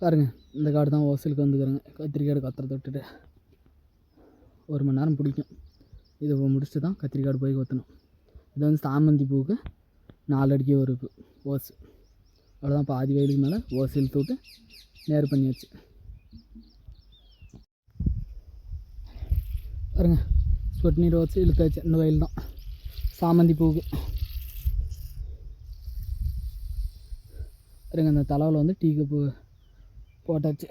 பாருங்கள் இந்த காடு தான் ஓசலுக்கு வந்துக்கிறேங்க. கத்திரிக்காடு கத்துறத விட்டுட்டு. ஒரு மணி நேரம் பிடிக்கும். இதை முடிச்சுட்டு தான் கத்திரிக்காடு போய் கொத்தணும். இது வந்து சாமந்தி பூவுக்கு நாலு அடிக்க ஒரு பூ ஓசு அவ்வளோதான் பாதி வயலுக்கு மேலே ஓசு இழுத்து விட்டு நேர் பண்ணியாச்சு. பாருங்க சொட்டு நீர் வச்சு இழுத்தாச்சு. இந்த வயல் தான். சாமந்தி பூவுக்கு. பாருங்க அந்த தலைவில் வந்து டீ கப்பு போட்டாச்சு.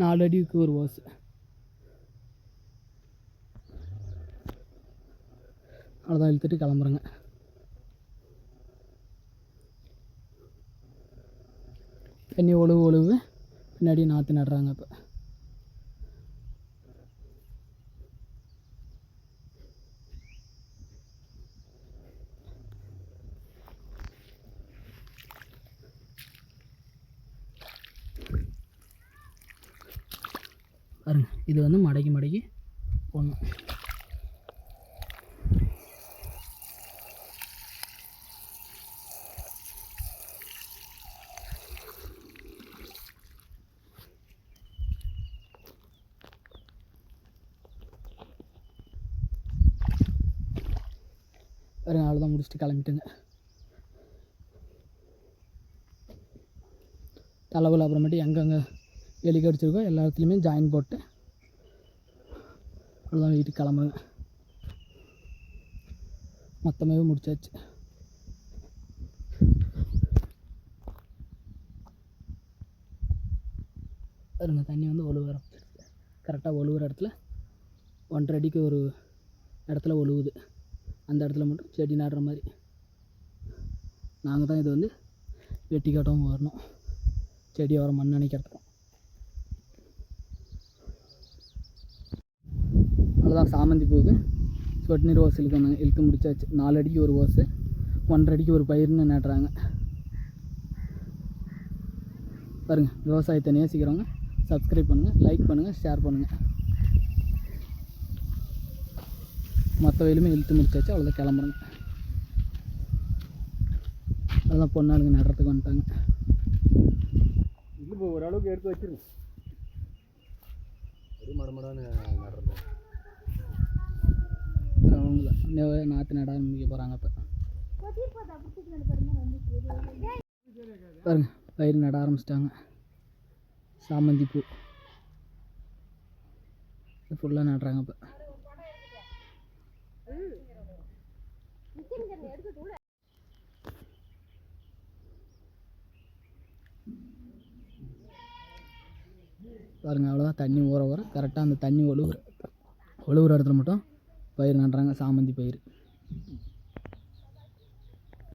நாலு அடிக்கு ஒரு ஓசு அவ்வளோதான் இழுத்துட்டு கிளம்புறேங்க. தண்ணி ஒழுவு ஒழுவு. பின்னாடி நாற்று நடுறாங்க இப்போ பாருங்க இது வந்து மடக்கி மடக்கி போடணும். வேறு அவ்வளோதான் முடிச்சுட்டு கிளம்பிட்டுங்க. தலைவில் அப்புறமேட்டு எங்கெங்கே எலி கடிச்சிருக்கோம் எல்லா இடத்துலையுமே ஜாயின் போட்டு அவ்வளோதான் வீட்டுக்கு கிளம்புவேன் மொத்தமாகவே முடிச்சாச்சு. பாருங்க தண்ணி வந்து ஒழுகுற கரெக்டாக ஒழுகுற இடத்துல ஒன்றரை அடிக்கு ஒரு இடத்துல ஒழுகுது. அந்த இடத்துல மட்டும் செடி நடுற மாதிரி. நாங்கள் தான் இது வந்து வெட்டி காட்டவும் வரணும். செடி வர மண் நினைக்கிறதுக்கும் அவ்வளோதான் சாமந்தி பூவுக்கு சொட்டு நீர் ஓசு இழுக்கணும் இழுத்து முடிச்சாச்சு. நாலு அடிக்கு ஒரு ஓசு ஒன்றரை அடிக்கு ஒரு பயிர்னு நடுறாங்க பாருங்கள் விவசாயத்தை நேசிக்கிறவங்க சப்ஸ்கிரைப் பண்ணுங்கள் லைக் பண்ணுங்கள் ஷேர் பண்ணுங்கள் மொத்த வயலுமே இழுத்து முடிச்சாச்சு அவ்வளோதான் கிளம்புறேங்க அதான் பொண்ணாளுங்க நடுறதுக்கு வந்துட்டாங்க. இல்லை இப்போ ஓரளவுக்கு எடுத்து வச்சிருங்க. மடமடான்னு நடுறது அவங்க நாற்று நட ஆரம்பிக்க போகிறாங்க இப்போ. பாருங்க பயிர் நட ஆரம்பிச்சிட்டாங்க. சாமந்தி பூ ஃபுல்லாக நடுறாங்க இப்போ. பாருங்க அவ்வளோதான் தண்ணி ஊற ஊற கரெக்டாக அந்த தண்ணி ஒழுகுற ஒழுகுற இடத்துல மட்டும் பயிர் நடுறாங்க சாமந்தி பயிர்.